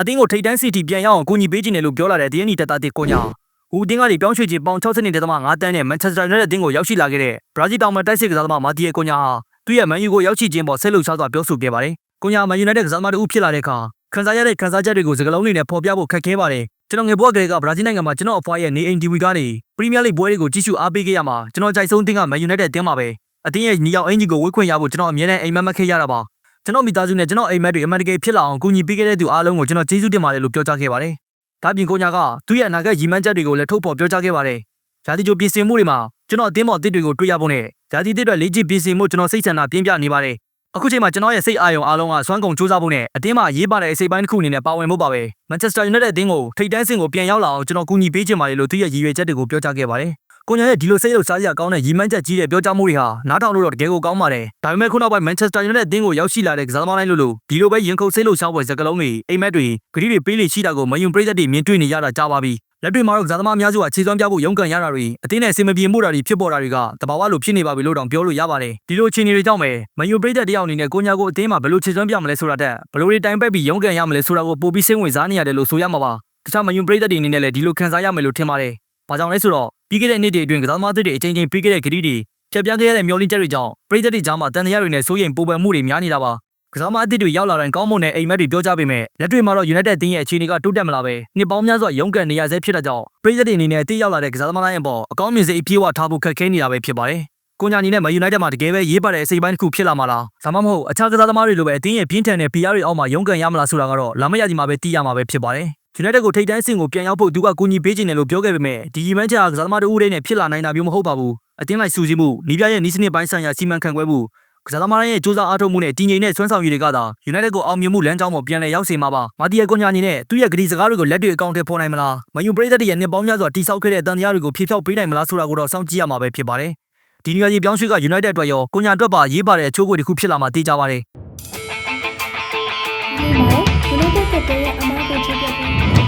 အသင်းကိုထိပ်တန်းစီတီပြန်ရအောင်ကူညီပေးခြင်းတယ်လို့ပြောလာတဲ့ DNA တက်တာတစ်ကိုညာဦးတင်းကလည်းပြောင်းရွှေ့ခြင်းပေါင်60နေတဲ့သမား9တန်းနဲ့ Manchester United အသင်းကိုရောက်ရှိလာခဲ့တဲ့ Brazil တောင်ပိုင်းတိုက်စစ်ကစားသမားမာတီယေကိုညာဟာသူ့ရဲ့ Man U ကိုရောက်ရှိခြင်းပေါ်ဆက်လုပ်ရှားစွာပြောဆိုခဲ့ပါတယ်။ကိုညာ Man United ကစားသမားတူဖြစ်လာတဲ့အခါခံစားရတဲ့ခံစားချက်တွေကိုစကားလုံးတွေနဲ့ဖော်ပြဖို့ခက်ခဲပါတယ်။ကျွန်တော်ငယ်ဘဝကလေးက Brazil နိုင်ငံမှာကျွန်တော်အဖွားရဲ့နေအိမ် TV ကနေ Premier League ပွဲတွေကိုကြည့်ရှုအားပေးခဲ့ရမှာကျွန်တော်ကြိုက်ဆုံးအသင်းက Man United အသင်းပါပဲ။အသင်းရဲ့ညီအောင်အင်ဂျီကိုဝေးခွင့်ရဖို့ကျွန်တော်အမြဲတမ်းအိမ်မက်မက်ခဲ့ရတာပါ။ ကျွန်တော်မိသားစုနဲ့ကျွန်တော်အိမ်မက်တွေအမှန်တကယ်ဖြစ်လာအောင်ကူညီပေးခဲ့တဲ့သူအားလုံးကိုကျွန်တော်ကျေးဇူးတင်ပါတယ်လို့ပြောကြားခဲ့ပါတယ်။ဒါပြင်ကိုညာကသူ့ရဲ့အနာဂတ်ရည်မှန်းချက်တွေကိုလည်းထုတ်ဖော်ပြောကြားခဲ့ပါတယ်။ဂျာတီဂျိုပြင်ဆင်မှုတွေမှာကျွန်တော်အသင်းပေါ်အသစ်တွေကိုတွေ့ရဖို့နဲ့ဂျာတီတစ်တွေလေ့ကျင့်ပြင်ဆင်မှုကျွန်တော်စိတ်ဆန္ဒပြင်းပြနေပါတယ်။အခုချိန်မှာကျွန်တော်ရဲ့စိတ်အာရုံအားလုံးကစွမ်းကုန်စူးစမ်းဖို့နဲ့အသင်းမှာရေးပါတဲ့အစိပ်ပိုင်းတစ်ခုအနေနဲ့ပါဝင်ဖို့ပါပဲ။ Manchester United အသင်းကိုထိပ်တန်းဆင့်ကိုပြန်ရောက်လာအောင်ကျွန်တော်ကူညီပေးချင်ပါတယ်လို့သူရဲ့ရည်ရွယ်ချက်တွေကိုပြောကြားခဲ့ပါတယ်။ ကိုညာရဲ့ဒီလိုစိတ်လှုပ်ရှားစရာကောင်းတဲ့ရည်မှန်းချက်ကြီးတဲ့ပြောကြားမှုတွေဟာနားထောင်လို့တော့တကယ်ကိုကောင်းပါတယ်။ဒါပေမဲ့ခုနောက်ပိုင်း Manchester United အသင်းကိုရောက်ရှိလာတဲ့ကစားသမားတိုင်းလို့လို့ဒီလိုပဲရင်ခုန်စိတ်လှုပ်ရှားပွဲစကားလုံးတွေအိမ်မက်တွေဂရီတွေပေးလေရှိတာကိုမယုံပရိသတ်တွေမြင်တွေ့နေရတာကြားပါပြီ။လက်တွေ့မှာတော့ကစားသမားအများစုကခြေစွမ်းပြဖို့ရုန်းကန်ရတာတွေအသင်းနဲ့အဆင်မပြေမှုတာတွေဖြစ်ပေါ်တာတွေကတဘာဝလိုဖြစ်နေပါပြီလို့တောင်ပြောလို့ရပါတယ်။ဒီလိုအခြေအနေတွေကြောင့်ပဲမယုံပရိသတ်တယောက်အနေနဲ့ကိုညာကိုအသင်းမှာဘယ်လိုခြေစွမ်းပြမလဲဆိုတာတက်ဘယ်လိုတွေတိုင်ပက်ပြီးရုန်းကန်ရမလဲဆိုတာကိုပိုပြီးစိတ်ဝင်စားနေရတယ်လို့ဆိုရမှာပါ။တခြားမယုံပရိသတ်တွေအနေနဲ့လည်းဒီလိုခံစားရမယ်လို့ထင်ပါတယ်။ ဘာကြောင့်လဲဆိုတော့ပြီးခဲ့တဲ့နှစ်တွေအတွင်းကစားသမားတွေအချိန်ချင်းပြီးခဲ့တဲ့ဂရီတွေဖြတ်ပြန်းခဲ့ရတဲ့မျောလင့်ချက်တွေကြောင့်ပရိသတ်တွေကြားမှာတန်တရားတွေနဲ့စိုးရိမ်ပူပန်မှုတွေများနေတာပါကစားမအသစ်တွေရောက်လာတိုင်းကောင်းမွန်တဲ့အိမ်မက်တွေပြောကြပေမဲ့လက်တွေ့မှာတော့ United တင်းရဲ့အခြေအနေကတိုးတက်မလာပဲနှစ်ပေါင်းများစွာရုန်းကန်နေရဆဲဖြစ်တဲ့ကြောင့်ပရိသတ်တွေအနေနဲ့အသစ်ရောက်လာတဲ့ကစားသမားတိုင်းအပေါ်အကောင်းမြင်စိတ်အပြည့်အဝထားဖို့ခက်ခဲနေတာပဲဖြစ်ပါတယ်ကိုညာညီနဲ့မယူနိုက်တက်မှာတကယ်ပဲရေးပါတဲ့အစိပ်ပိုင်းတစ်ခုဖြစ်လာမှာလားဒါမှမဟုတ်အခြားကစားသမားတွေလိုပဲအသင်းရဲ့ပြင်းထန်တဲ့ PR တွေအောက်မှာရုန်းကန်ရမလားဆိုတာကတော့လာမရကြီးမှာပဲသိရမှာပဲဖြစ်ပါတယ် United ကိုထိပ်တန်းအဆင့်ကိုပြန်ရောက်ဖို့သူကကူညီပေးခြင်းတယ်လို့ပြောခဲ့ပေမဲ့ဒီရီမန်းချာကစားသမားတို့ဦးတွေနဲ့ဖြစ်လာနိုင်တာမျိုးမဟုတ်ပါဘူးအတင်းလိုက်စူးစီးမှုနီးပြရဲ့နီးစနစ်ပိုင်းဆိုင်ရာစီမံခန့်ခွဲမှုကစားသမားရဲ့စူးစမ်းအားထုတ်မှုနဲ့တည်ငြိမ်တဲ့စွမ်းဆောင်ရည်တွေကသာ United ကိုအောင်မြင်မှုလမ်းကြောင်းပေါ်ပြန်လည်ရောက်စေမှာပါမာတီယာကွန်ညာညီနဲ့သူ့ရဲ့ဂရီစကားတွေကိုလက်တွေ့အကောင့်ထဲပေါ်နိုင်မလားမယူပရိသတ်ရဲ့နှစ်ပေါင်းများစွာတိစောက်ခဲ့တဲ့တန်တရားတွေကိုဖြေဖျောက်ပေးနိုင်မလားဆိုတာကိုတော့စောင့်ကြည့်ရမှာပဲဖြစ်ပါတယ်ဒီနေရာကြီးပြောင်းရွှေ့က United အတွက်ရောကွန်ညာအတွက်ပါရေးပါတဲ့အချိုးကိုတစ်ခုဖြစ်လာမှာသိကြပါတယ် ဒီမှာ United ကတည်းက